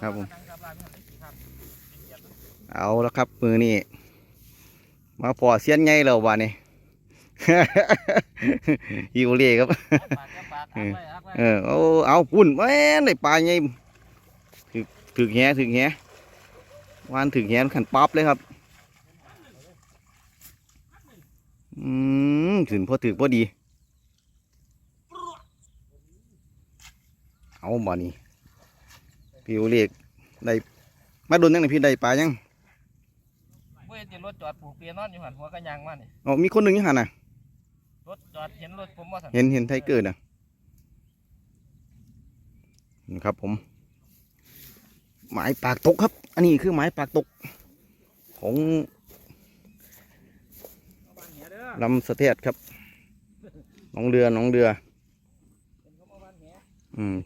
ครับผม เอาแล้วครับ มือนี่มาพอเสียนไงแล้ววะนี่ฮิวเล่ครับ เออเอาเอาปุ่นแม่นได้ปลาไงถึกถึกแหถึกแหวานถึกแหขันป๊อปเลยครับ อืมถึงพอถึกพอดี เอาบ่นี่ พี่อุเล็กได้มาโดนยังไงพี่ได้ปลายังเว้ยจะรถจอดผูกเปียนอนอยู่หันหัวกระยังมานี่อ๋อมีคนหนึ่งอยังหันน่ะรถจอดเห็นรถผมว่าสันเห็นเห็นไทเกอร์น่ะนี่ครับผม หมายปากตกครับ อันนี้คือหมายปากตก ของลำสะเทศครับหน้องเรือหน้องเรือ อืม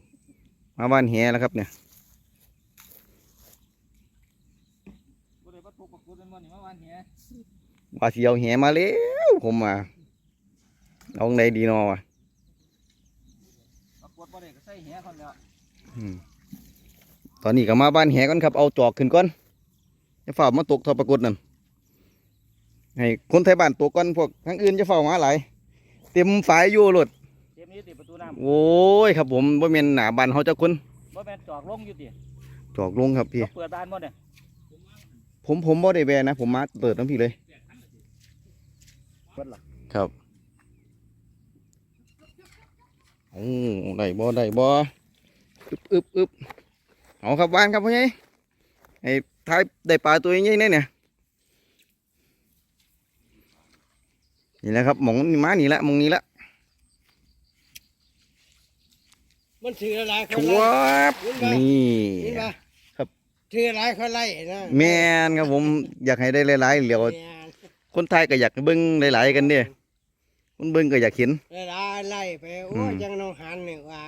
มาบ้านแหแล้วครับเนี่ย กูเลยว่าถูกปักกูเป็น วันนี้เมื่อวานเหี้ยว่าสิเอาแหมาแล้วผมมาเอาไหนดีเนอวะปักกวดบ่ได้ก็ใส่เหี้ยคนแล้วอืมตอนนี้ก็มาบ้านแหก่อนครับ เอาจอกขึ้นก่อนจะเฝ้ามาตกทอปรากฏนั่นให้คนไทยบ้านตกก่อนพวกทั้งอื่นจะเฝ้ามาหลายเต็มฝายอยู่รถเตรียมนี้ติดประตูน้โอ้ยครับผมบ่แม่นหนาบ้านเขาเจะคนำบ่แม่นจอกลงอยู่ติจอกลงครับพี่เขาเปิดบ้านบ่เนี่ย ผมผมบ่ได้แวะนะ ผมมาเปิดน้ำพี่เลยเปิดหรอครับโอ้ได้บ่ได้บ่อึบอึบอึบเอาครับบ้านครับพ่อใหญ่ไอ้ท้ายได้ปลาตัวใหญ่ๆเนี่ยเนี่ยนี่แหละครับหมองนี่มานี่ละหมองนี้ละมันถืออะไรคชนวไล่บนี่นี่ปะครับ ถืออะไรคนไล่นะแม่นครับผมอยากให้ได้หลายๆเหลียวแม่นคนไทยก็อยากเบิ่งหลายๆกันเด้คนเบิ่งก็อยากเห็นไล่ไล่ไปโอ้อืมยังน้องหันเนี่ยว่า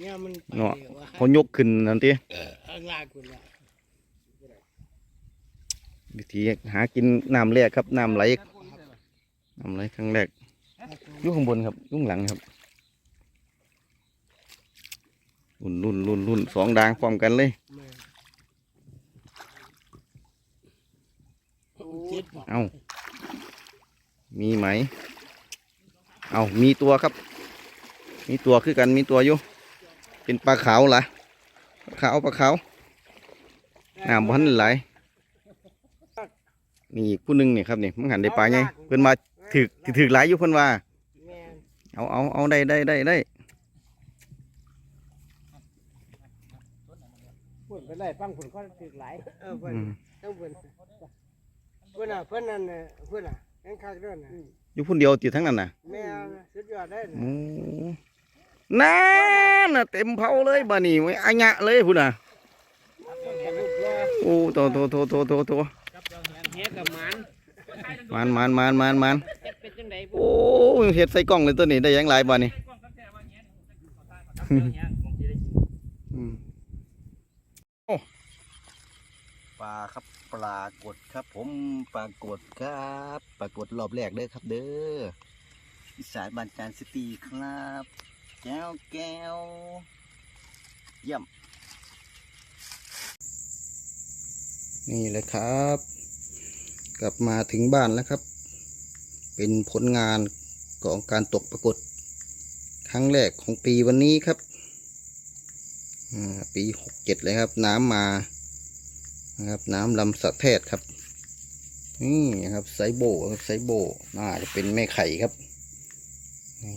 เนี่ยมันไปเนาะว่าเขายกขึ้นนั่นติเอาลากคุณละวิธีหากินน้ำแรกครับน้ำไหลน้ำไหลครั้งแรกอยู่ข้างบนครับอยุ่ข้างหลังครับรุ่นรุ่นรุ่นรุ่นสองดางพร้อมกันเลย แม่ เจ็ดบ่เอามีไหม เอามีตัวครับ มีตัวคือกันมีตัวอยู่ เป็นปลาขาวเหรอปลาขาวปลาขาวน้ำพันไหลายนี่อีกผู้หนึงนี่ครับนี่มันหันได้ปลาไงเพิ่นมาถือถือหลายอยู่เพิ่นว่าแม่นเอาเอาเอาได้ได้ได้ได้พูดไปเลยฟังผลก็ถึกหลายเออเพิ่นอืมต้องเพิ่น เพิ่นน่ะเพิ่นนั่นน่ะเพิ่นน่ะยังคักเด้อน่ะอยู่ผู้เดียวติดทั้งนั้นน่ะแม่นสุดยอดได้น่ะโอ้นั่นน่ะเต็มเผาเลยบ้านี่ไว้อัญะเลยพุ่นน่ะโอ้โตโตโตโตโตโตเหี้ยกับมันมันมันมันมันมันเจ็ดเป็นจังไดบุโอ้ยเห็ดใส่กล้องเลยตัวนี้ได้หยังหลายบ้านี่อืมโอ้ป ลาครับปลากดครับ ผมปลากดครับปลากดรอบแรกเด้อครับเด้ออีสานบานจานซิตี้ครับ แก้วแก้วเยี่ยมนี่เลยครับ กลับมาถึงบ้านแล้วครับ เป็นผลงานของการตกปรากฏ ครั้งแรกของปีวันนี้ครับปีหกเจ็ดเลยครับ น้ำมา นะครับ น้ำลำสะเทศครับ นี่ครับไซโบครับไซโบน่าจะเป็นแม่ไข่ครับนี่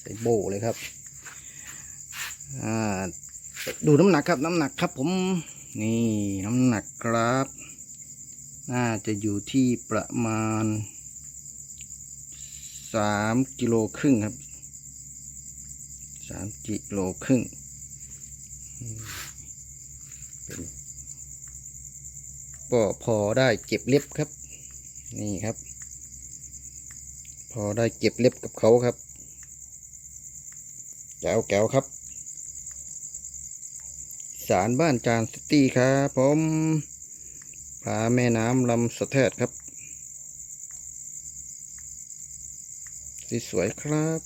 ไซโบเลยครับอ่าดูน้ำหนักครับ น้ำหนักครับผมนี่น้ำหนักครับ น่าจะอยู่ที่ประมาณสามกิโลครึ่งครับสามกิโลครึ่งเป็น ก็พอได้เก็บเล็บครับ นี่ครับ พอได้เก็บเล็บกับเขาครับแก้วแก้วครับ สารบ้านจานซิตี้ครับผมปลาแม่น้ำลำสะเทศครับสวยครับ